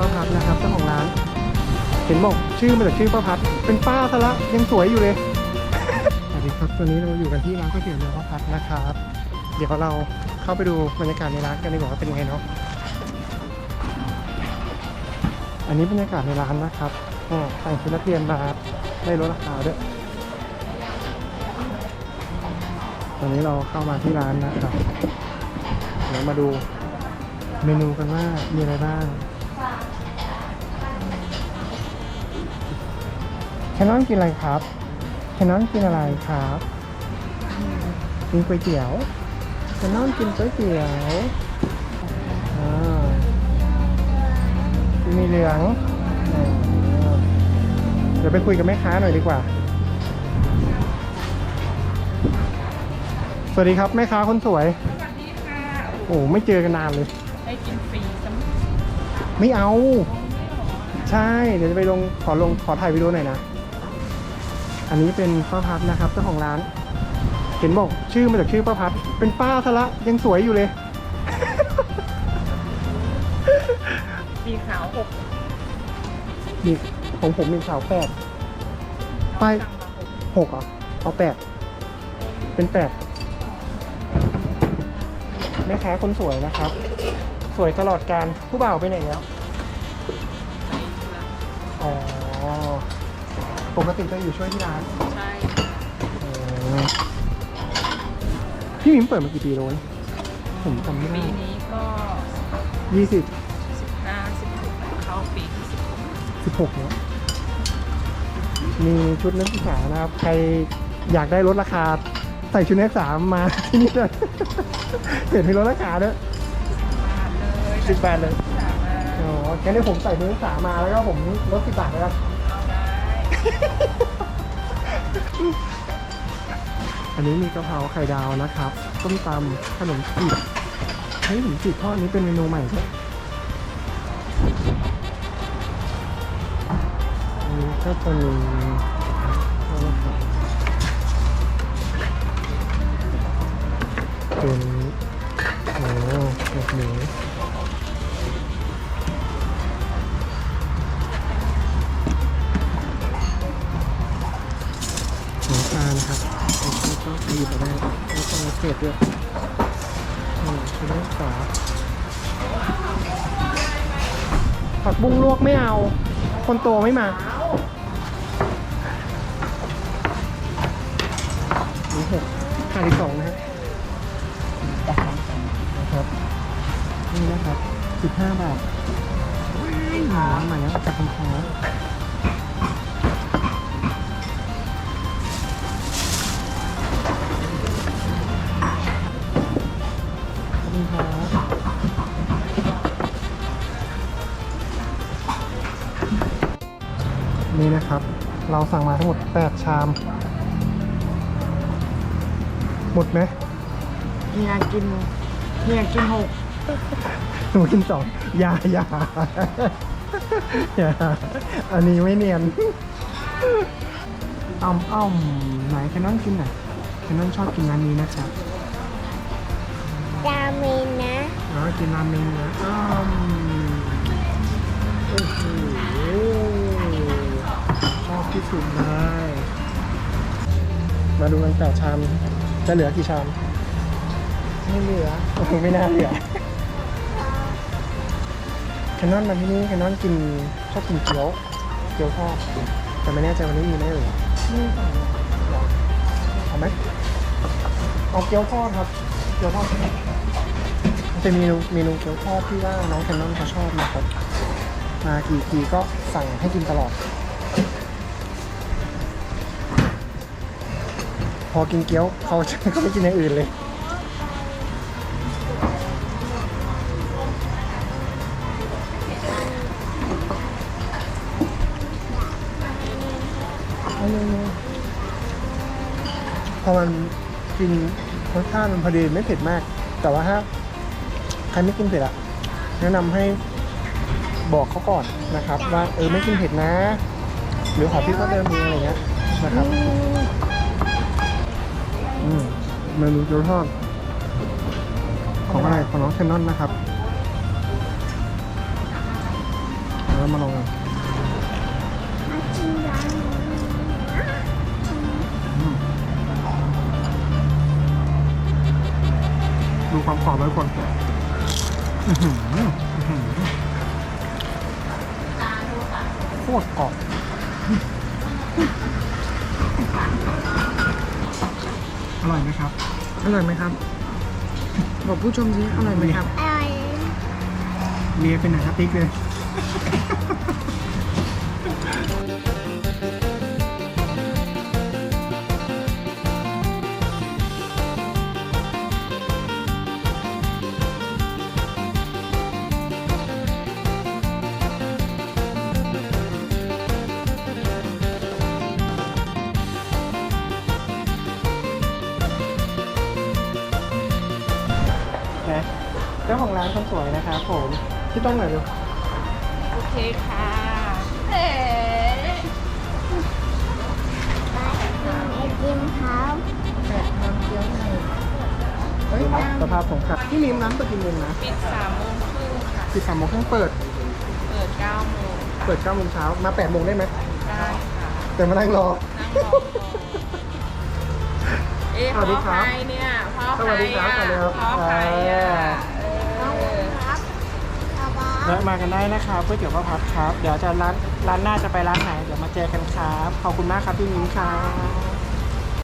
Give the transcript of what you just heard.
ป้าพัดนะครับเจ้าของร้าน เห็นบอกชื่อมาจากชื่อป้าพัด เป็นป้าซะละยังสวยอยู่เลยสวัสดีครับตอนนี้เราอยู่กันที่ร้านก๋วยเตี๋ยวเรือป้าพัดนะครับ เดี๋ยวเราเข้าไปดูบรรยากาศในร้านกันดีกว่าว่าเป็นยังไงเนาะอันนี้บรรยากาศในร้านนะครับอ่าแต่งชุดนักเรียนมาได้ลดราคาด้วยตอนนี้เราเข้ามาที่ร้านนะครับเดี๋ยวมาดูเมนูกันว่ามีอะไรบ้าง คนนอนกินอะไรครับแคนนอนกินอะไรครับกินก๋วยเตี๋ยวแคนนอนกินก๋วยเตี๋ยวอ่ามีเหลืองอ่าเดี๋ยวไปคุยกับแม่ค้าหน่อยดีกว่า สวัสดีครับแม่ค้าคนสวย สวัสดีค่ะ โอ้ไม่เจอกันนานเลย ได้กินฟรีสำหรับไม่เอาไม่หรอใช่ เดี๋ยวจะไปลงขอลงขอถ่ายวิดีโอหน่อยนะ อันนี้เป็นป้าพัดนะครับเจ้าของร้าน เห็นบอกชื่อมาจากชื่อป้าพัด เป็นป้าซะละยังสวยอยู่เลยสีขาวหกนี่ของผมมีสาวแปดไปสั่งมาหกหกเหรอะเอาแปดเป็นแปดแม่ค้าคนสวยนะครับ สวยตลอดการผู้บ่าวไปไหนแล้วใส่เกลืออ๋อ ปกติจะอยู่ช่วยที่ร้านใช่อ๋อพี่มิ้มเปิดมากี่ปีแล้วเนี่ยผมจำไม่ได้ปีนี้ก็ยี่สิบสิบห้าสิบหกเข้าปีที่สิบหกสิบหกเนาะมีชุดนักศึกษานะครับ ใครอยากได้ลดราคา ใส่ชุดนักศึกษามาที่นี่เลย เห็นมีลดราคาด้วยบาทเลยสิบบาทเลย สามมาอ๋องั้นเดี๋ยวผมใส่ชุดนักศึกษามาแล้วก็ผมลดสิบบาทแล้วกันเอาได้ อันนี้มีกะเพราไข่ดาวนะครับต้มตำขนมจีบเฮ้ยขนมจีบทอดนี้เป็นเมนูใหม่ด้วยอันนี้ก็จะมีนะครับเป็นโอ้แบบห หมูปลานะครับแล้วก็หยิบมาได้แล้วก็มาเผ็ดด้วยนี่ชุดนักศึกษาผักบุ้งลวกไม่เอา คนโตไม่มานี่หกขาดอีกสองนะฮะนะครับ นี่นะครับสิบห้าบาทหมาใหม่แล้วจากคำพอ นี่นะครับ เราสั่งมาทั้งหมด 8 ชาม หมดไหมเฮียกินเฮียกินหกหนูกินสองอย่าอย่าอย่าอันนี้ไม่เนียนอ้อมอ้อมไหนแคนนอนกินหน่อยแคนนอนชอบกินร้านนี้นะครับ ราเมนนะอ๋อกินราเมงนะอ้อมโอ้โหชอบที่สุดเลยมาดูกันแปดชาม จะเหลือกี่ชาม ไม่เหลือโอ้โหไม่น่าเหลือแคนนอนมาที่นี่แคนนอนกินชอบกินเกี๊ยวเกี๊ยวทอดแต่ไม่แน่ใจวันนี้มีไหมเอ่ยนี่สั่งเอาไหมเอาเกี๊ยวทอดครับ เกี๊ยวทอดมันจะมีเมนูเมนูเกี๊ยวทอดที่ว่าน้องแคนนอนเขาชอบนะครับ มากี่ทีก็สั่งให้กินตลอด พอกินเกี๊ยวเขาจะเขาไม่กินอย่างอื่นเลยพอมันกิน รสชาติมันพอดีไม่เผ็ดมาก แต่ว่าถ้าใครไม่กินเผ็ดอะแนะนำให้บอกเขาก่อนนะครับ ว่าเออไม่กินเผ็ดนะ หรือขอพริกก็เดิมมีอะไรเงี้ยนะครับ อืมเมนูเกี๊ยวทอดของอะไรของน้องแคนนอนนะครับเลยทุก คนอื้อหืออื้อหือโคตรกรอบอร่อยไหมครับ อร่อยไหมครับ บอกผู้ชมสิอร่อยไหมครับ อร่อย เลียเป็นหนังสติ๊กเลยาของร้านคนสวยนะครับผมพี่ต้องหน่อยดูโอเคค่ะเอ๋ไอติมครับแปดน้ำเกี๊ยวหนึ่งเฮ้ยสภาพของครับพี่ลิมร้านเปิดกี่โมงนะปิดสามโมงครึ่งค่ะปิดสามโมงครึ่งเปิด เปิดเก้าโมงเปิดเก้าโมงเช้ามาแปดโมงได้ไหมได้ค่ะแต่มานั่งรอนั่งรอก่อนเอ๊ะสวัสดีพ่อครับใครเนี่ยพ่อสวัสดีครับใครสวัสดีครับอะพ่อใครอะ แวะมากันได้นะครับก๋วยเตี๋ยวป้าพัดครับ เดี๋ยวจะร้านร้านหน้าจะไปร้านไหน เดี๋ยวมาเจอกันครับ ขอบคุณมากครับพี่มิ้นครับ